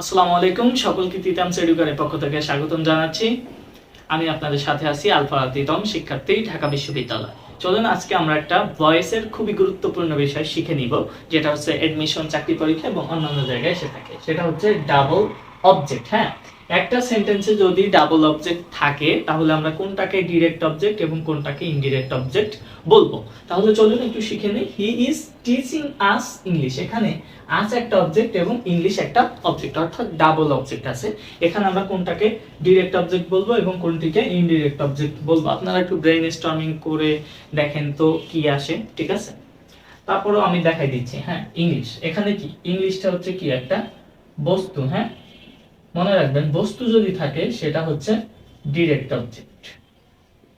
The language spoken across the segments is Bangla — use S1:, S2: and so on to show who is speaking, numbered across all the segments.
S1: আসসালামু আলাইকুম, সকলকে তিতাম এডুকারের পক্ষ থেকে স্বাগতম জানাচ্ছি। আমি আপনাদের সাথে আছি আলফা তিতম, শিক্ষার্থী, ঢাকা বিশ্ববিদ্যালয়। চলুন আজকে আমরা একটা ভয়েসের খুবই গুরুত্বপূর্ণ বিষয় শিখে নিব, যেটা হচ্ছে এডমিশন চাকরি পরীক্ষা এবং অন্যান্য জায়গায় এসে থাকে। সেটা হচ্ছে ডাবল অবজেক্ট হ্যাঁ? একটা সেন্টেন্সে যদি ডাবল অবজেক্ট থাকে, তাহলে আমরা কোনটাকে ডিরেক্ট অবজেক্ট এবং কোনটাকে ইনডিরেক্ট অবজেক্ট বলব। তাহলে চলুন একটু শিখে নিই। He is teaching us English এখানে আস একটা অবজেক্ট এবং ইংলিশ একটা অবজেক্ট অর্থাৎ ডাবল অবজেক্ট আছে। এখানে আমরা কোনটাকে ডিরেক্ট অবজেক্ট বলব এবং কোনটিকে ইনডিরেক্ট অবজেক্ট বলব। আপনারা একটু ব্রেইন স্টর্মিং করে দেখেন তো কি আসে, ঠিক আছে? তারপরেও আমি দেখাই দিচ্ছি হ্যাঁ ইংলিশ এখানে কি? ইংলিশটা হচ্ছে কি? একটা বস্তু হ্যাঁ? মনে রাখবেন, বস্তু যদি থাকে, সেটা হচ্ছে direct object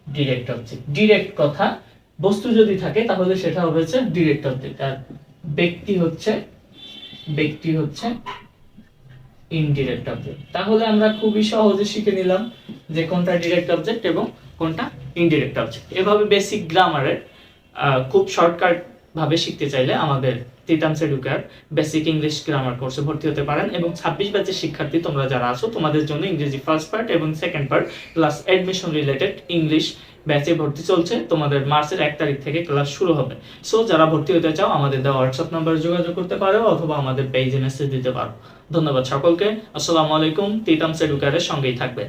S1: direct object direct কথা, বস্তু যদি থাকে, তাহলে সেটা হবে হচ্ছে ডিরেক্ট অবজেক্ট আর ব্যক্তি হচ্ছে ব্যক্তি হচ্ছে ইনডিরেক্ট অবজেক্ট তাহলে আমরা খুবই সহজে শিখে নিলাম যে কোনটা ডিরেক্ট অবজেক্ট এবং কোনটা ইনডিরেক্ট অবজেক্ট এভাবে বেসিক গ্রামারের খুব শর্টকাট ভাবে শিখতে চাইলে আমাদের তিতামস এডুকার বেসিক ইংলিশ গ্রামার কোর্সে ভর্তি হতে পারেন এবং ছাব্বিশ ব্যাচের শিক্ষার্থী তোমরা যারা আছো, তোমাদের জন্য ইংরেজি ফার্স্ট পার্ট এবং second part plus admission related English ব্যাচে ভর্তি চলছে। তোমাদের মার্চের এক তারিখ থেকে ক্লাস শুরু হবে। সো যারা ভর্তি হতে চাও, আমাদের দেওয়া হোয়াটসঅ্যাপ নাম্বারে যোগাযোগ করতে পারো অথবা আমাদের পেজে মেসেজ দিতে পারো। ধন্যবাদ সকলকে। আসসালামু আলাইকুম। তিতামস এডুকারের সঙ্গেই থাকবেন।